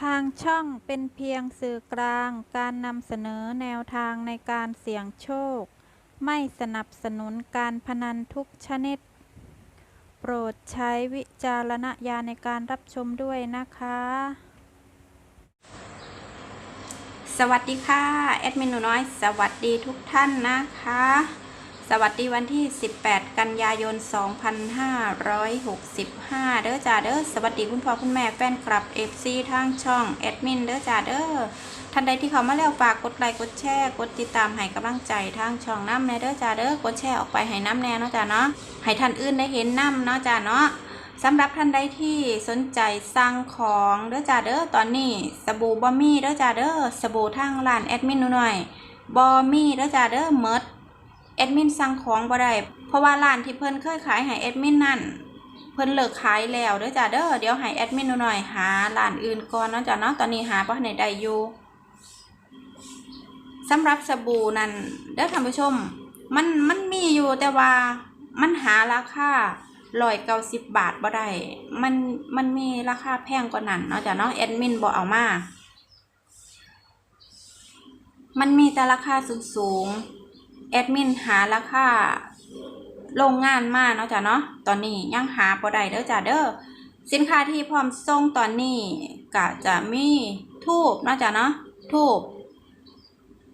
ทางช่องเป็นเพียงสื่อกลางการนำเสนอแนวทางในการเสี่ยงโชค ไม่สนับสนุนการพนันทุกชนิด โปรดใช้วิจารณญาณในการรับชมด้วยนะคะ สวัสดีค่ะ แอดมินหนูน้อย สวัสดีทุกท่านนะคะ สวัสดีวันที่ 18 กันยายน 2565 เด้อจ้าเด้อสวัสดีคุณพ่อคุณแม่แฟนคลับ FC ทางช่องแอดมินเด้อจ้าเด้อท่านใดที่เขามาแล้วฝากกดไลค์กดแชร์กดติดตามให้กำลังใจทางช่องน้ำในเด้อจ้าเด้อกดแชร์ออกไปให้น้ำแน่เนาะจ้าเนาะให้ท่านอื่นได้เห็นน้ำเนาะจ้าเนาะสำหรับท่านใดที่สนใจสั่งของเด้อจ้าเด้อตอนนี้สบู่บอมมี่เด้อจ้าเด้อสบู่ทางร้านแอดมินหน่อยบอมมี่เด้อจ้าเด้อเมด แอดมินสั่งของบ่ได้เพราะว่าร้านที่เพิ่นเคยขายให้แอดมินนั่นเพิ่นเลิกขายแล้วเด้อจ้าเด้อเดี๋ยวให้แอดมินหน่อยหาร้านอื่นก่อนเนาะจ้าเนาะตอนนี้หาบ่ทันได้อยู่สำหรับสบู่นั่นเด้อท่านผู้ชม มันมันมีอยู่แต่ว่ามันหาราคาร้อยเก้าสิบบาทบ่ได้ มันมันมีราคาแพงกว่านั้นเนาะจ้ะเนาะแอดมินบ่เอามา มันมีแต่ราคาสูงสูง แอดมินหาราคาโรงงานมาเนาะจ้ะเนาะ ตอนนี้ยังหาบ่ได้เด้อจ้ะเด้อ สินค้าที่พร้อมส่งตอนนี้ก็จะมีทูบเนาะจ้ะเนาะทูบ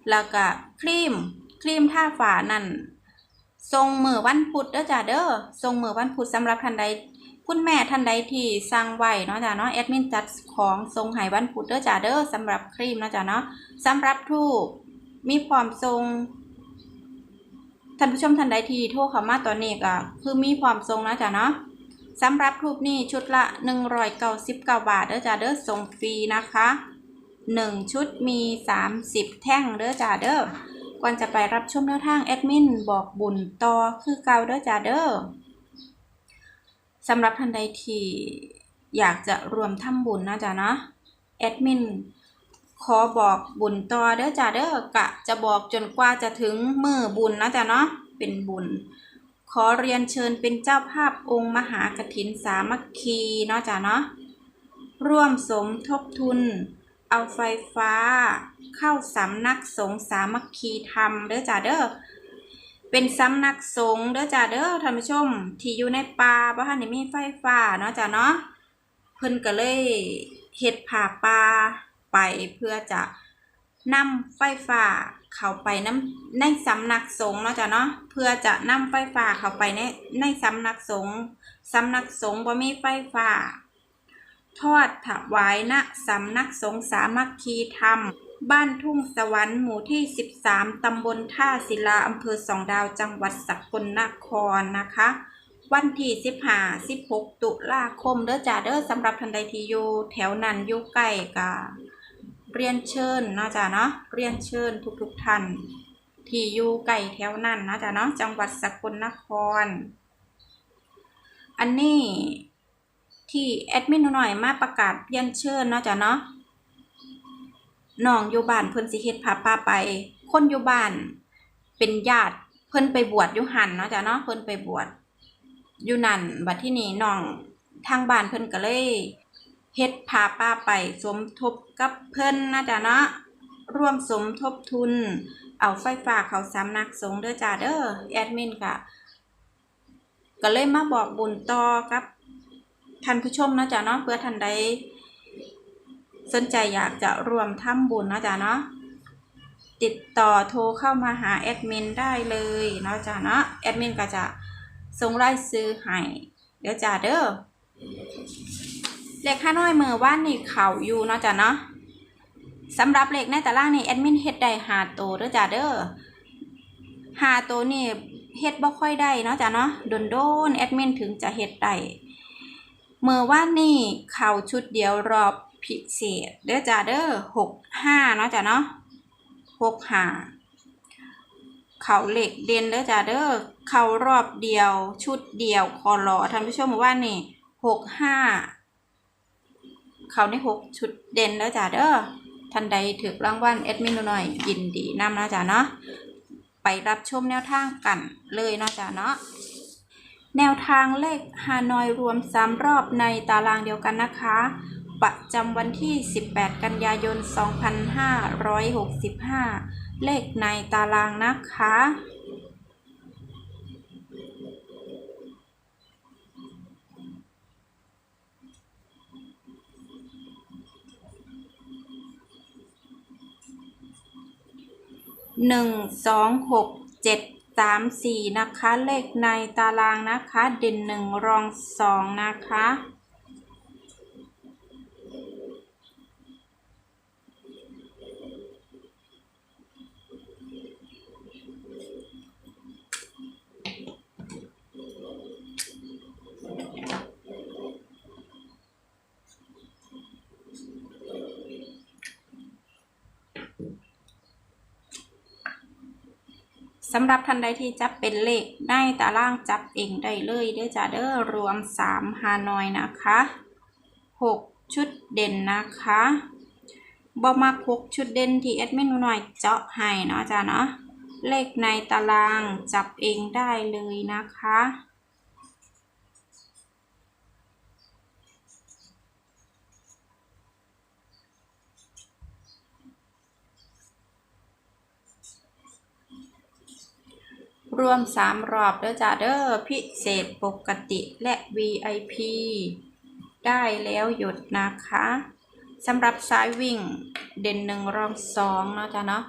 แล้วก็ครีม ครีมท่าฝานั่นทรงมือวันพุธเด้อจ้าเด้อทรงมือวันพุธสำหรับท่านใดคุณแม่ท่านใดที่สั่งไว้เนาะจ้าเนาะแอดมินจัดของทรงให้วันพุธเด้อจ้าเด้อสำหรับครีมเนาะจ้าเนาะสำหรับทูบมีพร้อมทรง ท่านผู้ชมท่านใดที่โทรเข้ามาตอนนี้ก็คือมีพร้อมทรงนะจ้าเนาะสำหรับทูบนี่ชุดละ 199 บาทเด้อจ้าเด้อส่งฟรีนะคะหนึ่งชุดมี 30 แท่งเด้อจ้าเด้อก่อนจะไปรับชมแนวทางแอดมินบอกบุญต่อคือเก่าเด้อจ้าเด้อสำหรับท่านใดที่อยากจะรวมทำบุญนะจ้าเนาะแอดมิน ขอบอกบุญต่อเด้อจ้าเด้อกะจะบอกจนกว่าจะถึงมือบุญนะจ้าเนาะเป็นบุญ ขอเรียนเชิญเป็นเจ้าภาพองค์มหากฐินสามัคคีเนาะจ้าเนาะร่วมสมทบทุน เอาไฟฟ้า เข้าสำนักสงฆ์สามัคคีธรรมเด้อจ้าเด้อเป็นสำนักสงฆ์เด้อจ้าเด้อท่านผู้ชม ที่อยู่ในป่าบ่ทันได้มีไฟฟ้าเนาะจ้าเนาะเพิ่นก็เลยเฮ็ดผ่าป่า ไปเพื่อจะนำไฟฟ้าเข้าไปน้ำในสำนักสงฆ์เนาะจ้าเนาะเพื่อจะนำไฟฟ้าเข้าไปในในสำนักสงฆ์สำนักสงฆ์บ่มีไฟฟ้า ทอดถวายณสำนักสงฆ์สามัคคีธรรม บ้านทุ่งสวรรค์หมู่ที่ 13 ตำบลท่าศิลาอำเภอสองดาวจังหวัดสกลนครนะคะ วันที่15 16 ตุลาคมเด้อจ้าเด้อสำหรับทันใดที่อยู่แถวนั้นอยู่ใกล้กะ เรียนเชิญนะจ้าเนาะเรียนเชิญทุกๆท่านที่อยู่ใกล้แถวนั้นนะจ้าเนาะจังหวัดสกลนคร อันนี้ที่แอดมินหน่อยมาประกาศเรียนเชิญนะจ้ะเนาะน้องอยู่บ้านเพิ่นสิเฮ็ดพาป้าไป คนอยู่บ้านเป็นญาติเพิ่นไปบวชอยู่หันเนาะจ้ะเนาะเพิ่นไปบวชอยู่นั่นบัดที่นี่น้องทางบ้านเพิ่นก็เลย เฮ็ดพาป้าไปสมทบกับเพิ่นนะจ้ะเนาะร่วมสมทบทุน เอาไฟฟ้าเขาสำนักสงเด้อจ้าเด้อแอดมินก็ก็เลยมาบอกบุญต่อกับท่านผู้ชมนะจ๊ะเนาะเพื่อท่านใดสนใจอยากจะรวมทำบุญนะจ๊ะเนาะติดต่อโทรเข้ามาหาแอดมินได้เลยเนาะจ๊ะเนาะแอดมินก็จะส่งรายซื้อให้เดี๋ยวจ้าเด้อ เลขห้าน้อยมือว่านนี่เข่าอยู่เนาะจ๊ะเนาะสำหรับเลขในตารางนี่แอดมินเฮ็ดได้หาโตวเด้อจ้าเด้อหาโตวนี่เฮ็ดบ่ค่อยได้เนาะจ๊ะเนาะโดนๆแอดมินถึงจะเฮ็ดได้เมื่อว่านนี่เข่าชุดเดียวรอบพิเศษเด้อจ้าเด้อหกห้าเนาะจ้ะเนาะหกห้าเข่าเหล็กเด่นเด้อจ้าเด้อเข่ารอบเดียวชุดเดียวคอรอท่านผู้ชมเมื่อว่านนี่หกห้า เขาในหกชุดเด่นเด้อจ้าเด้อท่านใดถือรางวัลแอดมินหน่อยยินดีนำนะจ้าเนาะไปรับชมแนวทางกันเลยเนาะจ้าเนาะแนวทางเลขฮานอยรวม3รอบในตารางเดียวกันนะคะ ประจำวันที่ 18 กันยายน 2565 เลขในตารางนะคะ หนึ่งสองหกเจ็ดสามสี่นะคะ เลขในตารางนะคะ เด่นหนึ่งรองสองนะคะ สำหรับท่านใดที่จับเป็นเลขในตารางจับเองได้เลยเด้อจ้าเด้อรวม3ฮานอยนะคะ 6 ชุดเด่นนะคะบอมัก6ชุดเด่นที่แอดมินหน่อยเจาะให้เนาะจ้าเนาะเลขในตารางจับเองได้เลยนะคะ รวม 3 รอบเด้อจ้าเด้อพิเศษปกติและ VIP ได้แล้วหยุดนะคะสำหรับสายวิ่งเด่นหนึ่งรองสองเนาะจ้าเนาะ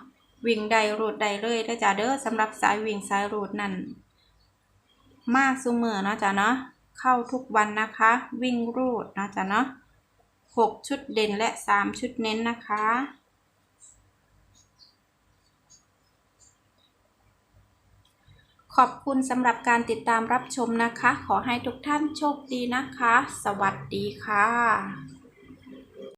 วิ่งได้รูดได้เลยเด้อจ้าเด้อสำหรับสายวิ่งสายรูดนั่นมากซุมือเนาะจ้าเนาะเข้าทุกวันนะคะ วิ่งรูดเนาะจ้าเนาะหกชุดเด่นและสามชุดเน้นนะคะ ขอบคุณสำหรับการติดตามรับชมนะคะ ขอให้ทุกท่านโชคดีนะคะ สวัสดีค่ะ